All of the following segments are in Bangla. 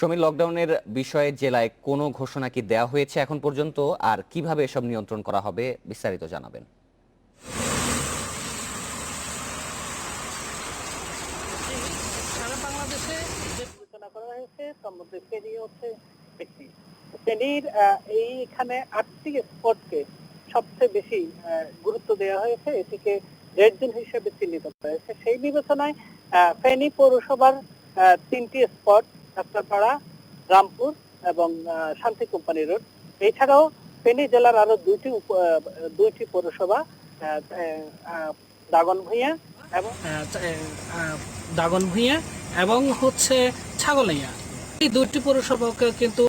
সমীর লকডাউনের বিষয়ে জেলায় কোনো ঘোষণা কি দেওয়া হয়েছে এখন পর্যন্ত? আর কীভাবে এসব নিয়ন্ত্রণ করা হবে বিস্তারিত জানাবেন। সারা বাংলাদেশে যে বিবেচনা করা হয়েছে আটটি স্পটকে সবচেয়ে বেশি গুরুত্ব দেওয়া হয়েছে। এটিকে রেড জোন হিসেবে চিহ্নিত করা হয়েছে। সেই বিবেচনায় ফেনী পৌরসভার তিনটি স্পট ডাক্তারপাড়া রামপুর এবং শান্তি কোম্পানি রোড। এছাড়াও ফেনী জেলার আরও দুইটি দুইটি পৌরসভা আহ, আহ, দাগন ভূঁইয়া এবং দাগন ভূঁইয়া এবং হচ্ছে ছাগলাইয়া। এই দুইটি পৌরসভাকে কিন্তু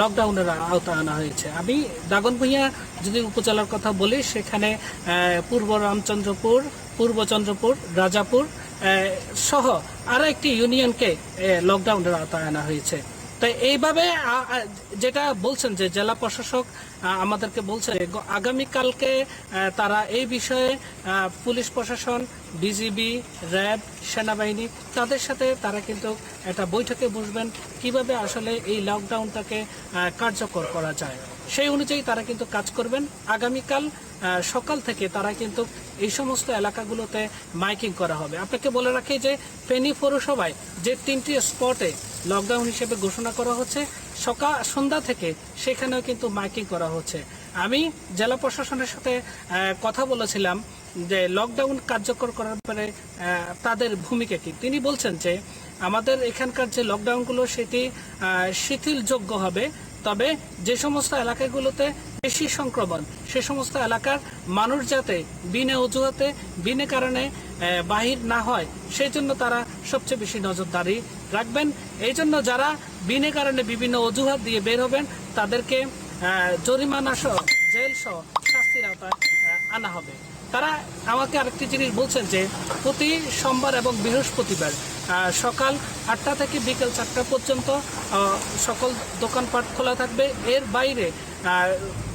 লকডাউনের আওতায় আনা হয়েছে। আমি দাগন ভূঁইয়া যদি উপজেলার কথা বলি সেখানে পূর্ব রামচন্দ্রপুর পূর্ব চন্দ্রপুর রাজাপুর সহ আরও একটি ইউনিয়নকে লকডাউনের আওতায় আনা হয়েছে। তাই এইভাবে যেটা বলছেন যে জেলা প্রশাসক আমাদেরকে বলছে আগামীকালকে তারা এই বিষয়ে পুলিশ প্রশাসন বিজিবি র্যাব, সেনাবাহিনী, তাদের সাথে তারা কিন্তু একটা বৈঠকে বসবেন, কীভাবে আসলে এই লকডাউনটাকে কার্যকর করা যায়। সেই অনুযায়ী তারা কিন্তু কাজ করবেন। আগামীকাল সকাল থেকে তারা কিন্তু এই সমস্ত এলাকাগুলোতে মাইকিং করা হবে। আপনাকে বলে রাখি যে ফেনী পৌরসভায় যে তিনটি স্পটে লকডাউন হিসেবে ঘোষণা করা হচ্ছে। সকাল সন্ধ্যা থেকে সেখানেও কিন্তু মাইকিং করা হচ্ছে। আমি জেলা প্রশাসনের সাথে কথা বলেছিলাম যে লকডাউন কার্যকর করার পরে তাদের ভূমিকা কি? তিনি বলছেন যে আমাদের এখানকার যে লকডাউনগুলো, সেটি শিথিলযোগ্য হবে। তবে যে সমস্ত এলাকাগুলোতে বেশি সংক্রমণ, সে সমস্ত এলাকার মানুষ যাতে বিনা অজুহাতে, বিনা কারণে বাহির না হয় সেই জন্য তারা সবচেয়ে বেশি নজরদারি রাখবেন। এই জন্য যারা বিনে কারণে বিভিন্ন অজুহাত দিয়ে বের হবেন, তাদেরকে জরিমানা সহ, জেল সহ শাস্তির আওতায় আনা হবে। তারা আমাকে আরেকটি জিনিস বলছেন যে, প্রতি সোমবার এবং বৃহস্পতিবার সকাল আটটা থেকে বিকেল চারটা পর্যন্ত সকল দোকানপাট খোলা থাকবে। এর বাইরে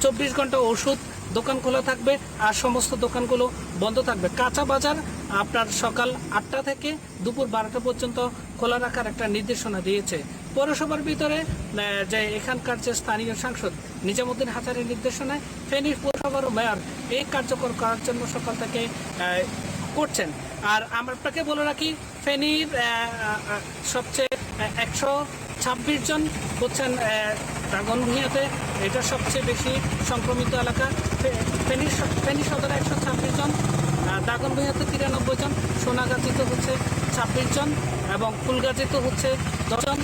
চব্বিশ ঘণ্টা ওষুধ দোকান খোলা থাকবে আর সমস্ত দোকানগুলো বন্ধ থাকবে। কাঁচা বাজার আপনার সকাল আটটা থেকে দুপুর বারোটা পর্যন্ত খোলা রাখার একটা নির্দেশনা দিয়েছে। পৌরসভার ভিতরে যে এখানকার যে স্থানীয় সাংসদ নিজামুদ্দিন হাজারের নির্দেশনায় ফেনীর পৌরসভার মেয়র এই কার্যকর করার জন্য সকাল থেকে করছেন। আর আমরা আপনাকে বলে রাখি, ফেনীর সবচেয়ে একশো ছাব্বিশ জন হচ্ছেন ড্রাগন এটা সবচেয়ে বেশি সংক্রমিত এলাকা। ফেনি ফেনী সদর একশো ছাব্বিশ জন দাগনভূঁইয়াতে তিরানব্বই জন, সোনাগাছিতে হচ্ছে ছাব্বিশ জন এবং ফুলগাছিতে হচ্ছে দশজন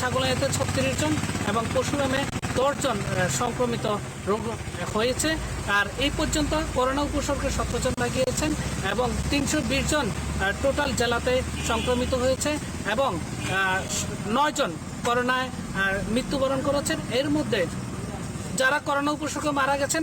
ছাগলাইয়াতে ছত্রিশ জন এবং পশুরামে দশজন সংক্রমিত রোগ হয়েছে। আর এই পর্যন্ত করোনা উপসর্গে সতেরোজন লাগিয়েছেন এবং তিনশো বিশ জন টোটাল জেলাতে সংক্রমিত হয়েছে এবং নয়জন করোনায় মৃত্যুবরণ করেছেন। এর মধ্যে যারা করোনা উপসর্গে মারা গেছেন